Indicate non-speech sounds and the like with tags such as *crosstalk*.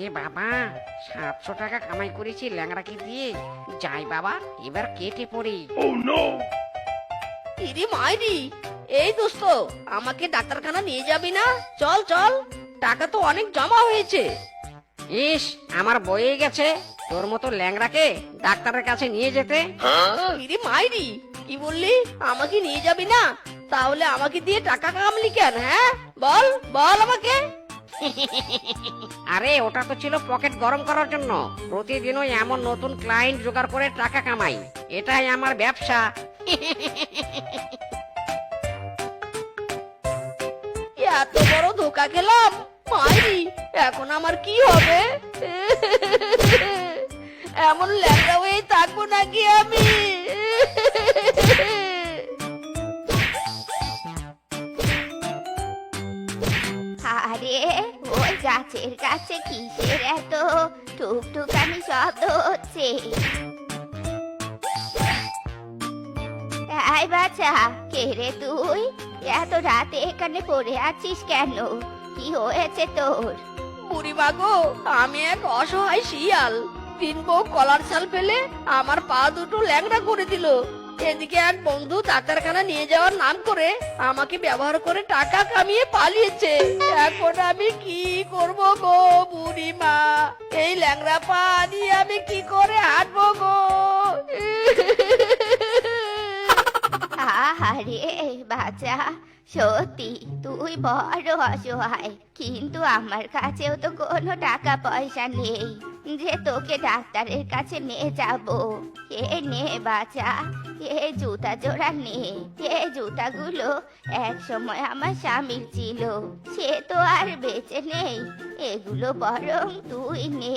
ওরে বাবা সাতশো টাকা কামাই করেছি ল্যাংড়াকে দিয়ে? যাই বাবা এবার কেটে পড়ি। ইরি মাইরি এই দোস্ত আমাকে ডাক্তারখানা নিয়ে যাবি না? চল চল টাকা তো অনেক জমা হয়েছে। ইস আমার বয়ে গেছে। তোর মতো ল্যাংড়াকে ডাক্তারের কাছে নিয়ে যেতে। ইরি মাইরি কি বললি? আমাকে নিয়ে যাবি না? তাহলে আমাকে দিয়ে টাকা কামলি কেন হ্যাঁ? বল বল আমাকে। *laughs* আরে, ওটা তো ছিল পকেট গরম করার জন্য। প্রতিদিনই এমন নতুন ক্লায়েন্ট জোগাড় করে টাকা কামাই। এটাই আমার ব্যবসা। *laughs* এত বড় ধোকা খেলাম, মাইরি, এখন আমার কি হবে? *laughs* এমন ল্যাংড়া হয়ে থাকব নাকি আমি? আরে গাছের কাছে কিসের এত টুকটুকানি শব্দ হচ্ছে। এই বাচ্চা কে রে তুই? এত রাতে এখানে পড়ে আছিস কেন? কি হয়েছে তোর? বুড়ি মাগো, আমি এক অসহায় শিয়াল। তিন বউ কলার ছাল ফেলে আমার পা দুটো ল্যাংড়া করে দিল। এদিকে এক বন্ধু ডাক্তারখানা নিয়ে যাওয়ার নাম করে আমাকে ব্যবহার করে টাকা কামিয়ে পালিয়েছে। এখন আমি কি করব গো বুড়ি মা এই ল্যাংরা পা নিয়ে আমি কি করে হাঁটবো গো? আহারে বাচ্চা সত্যি তুই বড় অসহায়, কিন্তু আমার কাছেও তো কোনো টাকা পয়সা নেই। যে তোকে ডাক্তারের কাছে নিয়ে যাব এ নে বাচ্চা এ জুতা জোড়া নে? এ জুতাগুলো এক সময় আমার স্বামীর ছিল, সে তো আর বেঁচে নেই, এগুলো বরং তুই নে।